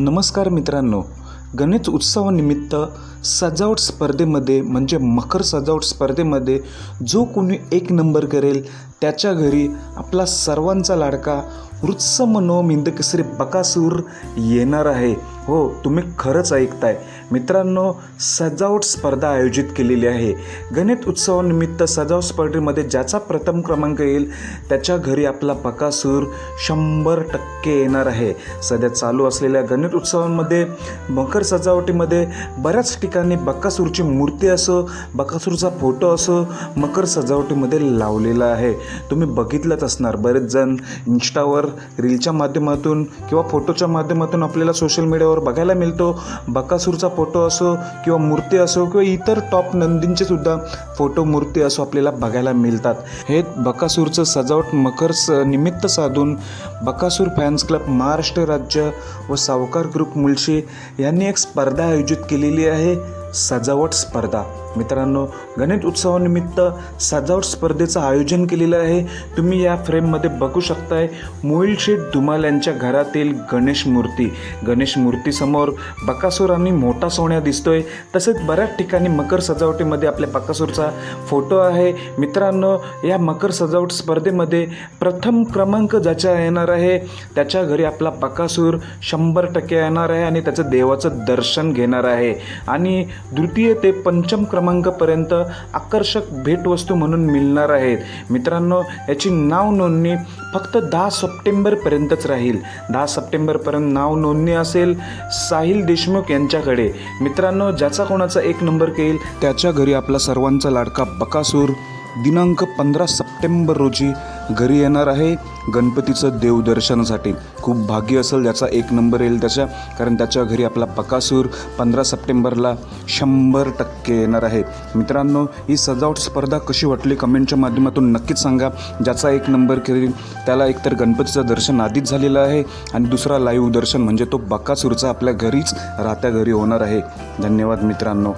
नमस्कार मित्रांनो गणेश उत्सवानिमित्त सजावट स्पर्धेमध्ये म्हणजे मकर सजावट स्पर्धेमध्ये जो कोणी एक नंबर करेल त्याच्या घरी आपला सर्वांचा लाडका वृत्स मनो बकासूर येणार आहे. हो तुम्ही खरंच ऐकताय. मित्रांनो सजावट स्पर्धा आयोजित केलेली आहे. गणित उत्सवानिमित्त सजावट स्पर्धेमध्ये ज्याचा प्रथम क्रमांक येईल त्याच्या घरी आपला बकासूर शंभर टक्के येणार आहे. सध्या चालू असलेल्या गणित उत्सवांमध्ये मकर सजावटीमध्ये बऱ्याच ठिकाणी बकासूरची मूर्ती असो बकासूरचा फोटो असो मकर सजावटीमध्ये लावलेला आहे. तुम्ही बघितलंच असणार. बरेच जण इंस्टावर रीलच्या माध्यमातून किंवा फोटोच्या माध्यमातून आपल्याला सोशल मीडियावर बघायला मिळतो. बकासूरचा फोटो असो किंवा मूर्ती असो किंवा इतर टॉप नंदींचे सुद्धा फोटो मूर्ती असो आपल्याला बघायला मिळतात. हे बकासूरचं सजावट मकर स निमित्त साधून बकासूर फॅन्स क्लब महाराष्ट्र राज्य व सावकार ग्रुप मुळशी यांनी एक स्पर्धा आयोजित केलेली आहे. सजावट स्पर्धा. मित्रांनो गणेश उत्सवानिमित्त सजावट स्पर्धेचं आयोजन केलेलं आहे. तुम्ही या फ्रेममध्ये बघू शकताय मोईल शेठ धुमाल यांच्या घरातील गणेश मूर्ती. गणेश मूर्तीसमोर बकासूर आणि मोठा सोन्या दिसतोय. तसेच बऱ्याच ठिकाणी मकर सजावटीमध्ये आपल्या बकासूरचा फोटो आहे. मित्रांनो या मकर सजावट स्पर्धेमध्ये प्रथम क्रमांक ज्याच्या येणार आहे त्याच्या घरी आपला बकासूर शंभर टक्के येणार आहे आणि त्याचं देवाचं दर्शन घेणार आहे. आणि द्वितीय ते पंचम क्रमांकापर्यंत आकर्षक भेटवस्तू म्हणून मिळणार आहेत. मित्रांनो याची नाव नोंदणी फक्त दहा सप्टेंबरपर्यंतच राहील. दहा सप्टेंबरपर्यंत नाव नोंदणी असेल साहिल देशमुख यांच्याकडे. मित्रांनो ज्याचा कोणाचा एक नंबर केईल त्याच्या घरी आपला सर्वांचा लाडका बकासूर. दिनांक पंधरा सप्टेंबर रोजी घरी येणार आहे गणपतीचं देवदर्शनासाठी खूप भाग्य असेल ज्याचा एक नंबर येईल त्याच्या कारण त्याच्या घरी आपला बकासूर पंधरा सप्टेंबरला शंभर टक्के येणार आहे. मित्रांनो ही सजावट स्पर्धा कशी वाटली कमेंटच्या माध्यमातून नक्कीच सांगा. ज्याचा एक नंबर करेल त्याला एकतर गणपतीचं दर्शन आधीच झालेलं आहे आणि दुसरा लाईव्ह दर्शन म्हणजे तो बकासूरचा आपल्या घरीच राहत्या घरी होणार आहे. धन्यवाद मित्रांनो.